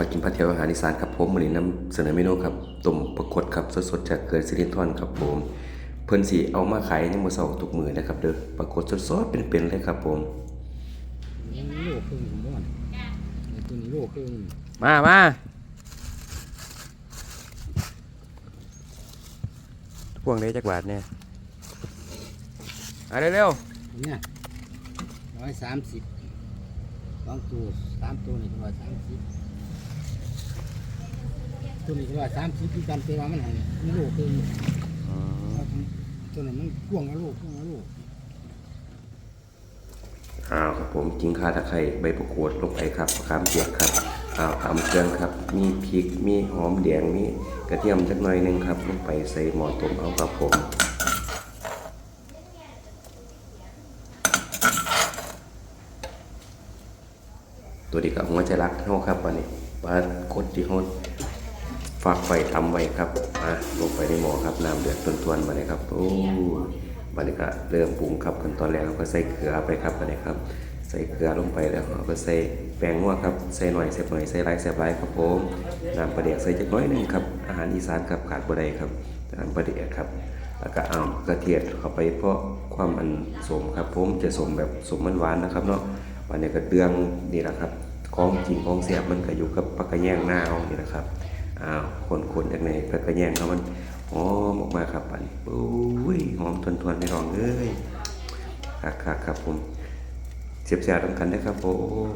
ากินผัดเทียวอาหารอีสานครับผมวันนี้นำเสนอเมนูครับต้มปลากดครับสดๆจากเกลือซิลินทอนครับผม เพิ่นสิเอามาขายในมื้อเช้าทุกมื้อนะครับเด้อปลากดสดๆเป็นๆเลยครับผมยังโลครึ่งผมว่าไอ้ตัวนี้โลครึ่งมามาพวงได้จักบาทเนี่ยเอาเร็วเนี่ยร้อยสามสิบสองตัวสามตัวนี่ร้อยสามสิบ ตัวนี้ร้อยสามสิบที่กันเตว่ามันหันนี่โลครึ่งๆตัวนั้นมันกว้างละโลกกว้างละโลกอ้าวครับผมกินข่าตะไคร้ใบประกวดลงไปครับขามเปียกครับอ้าวตำเครื่องครับ มีพริกมีหอมแดงมีกระเทียมจักหน่อยหนึงครับลงไปใส่หม้อต้มเอาครับผม ตัวนี้กับหัวใจรักเท่าครับวันนี้ปลากดที่เขา ฝากไฟทำไว้ครับอะลงไปในหม้อครับน้ำเดือดตวนๆมาเลยครับโอ้บันนี้ก็เริ่มปรุงครับขั้นตอนแรกเราก็ใส่เกลือไปครับบันนี้ครับ ใส่เกลือลงไปแล้วเราก็ใส่แป้งนัวครับใส่หน่อยเสียบหน่อยใส่ไรเสียบไรครับผมน้ำปลาเดียกใส่จักน้อยหนึงครับอาหารอีสานครับขาดบ่ได้ครับน้ำปลาเดียกครับแล้วก็เอากระเทียมเข้าไปเพราะความมันสมครับผมจะสมแบบสมมันหวานนะครับเนาะวันนี้ก็เดืองนี่แหละครับของจริงของเสียบมันก็อยู่กับปลากระแยงหน้าเอานี่นะครับ อ้าวคนๆจากในปกระแยงเขามันหอมออกมาครับอันนี้โอ้ยหอมทวนๆในรองเอ้ยคักๆครับผมเสียบๆต้องกันนะครับผม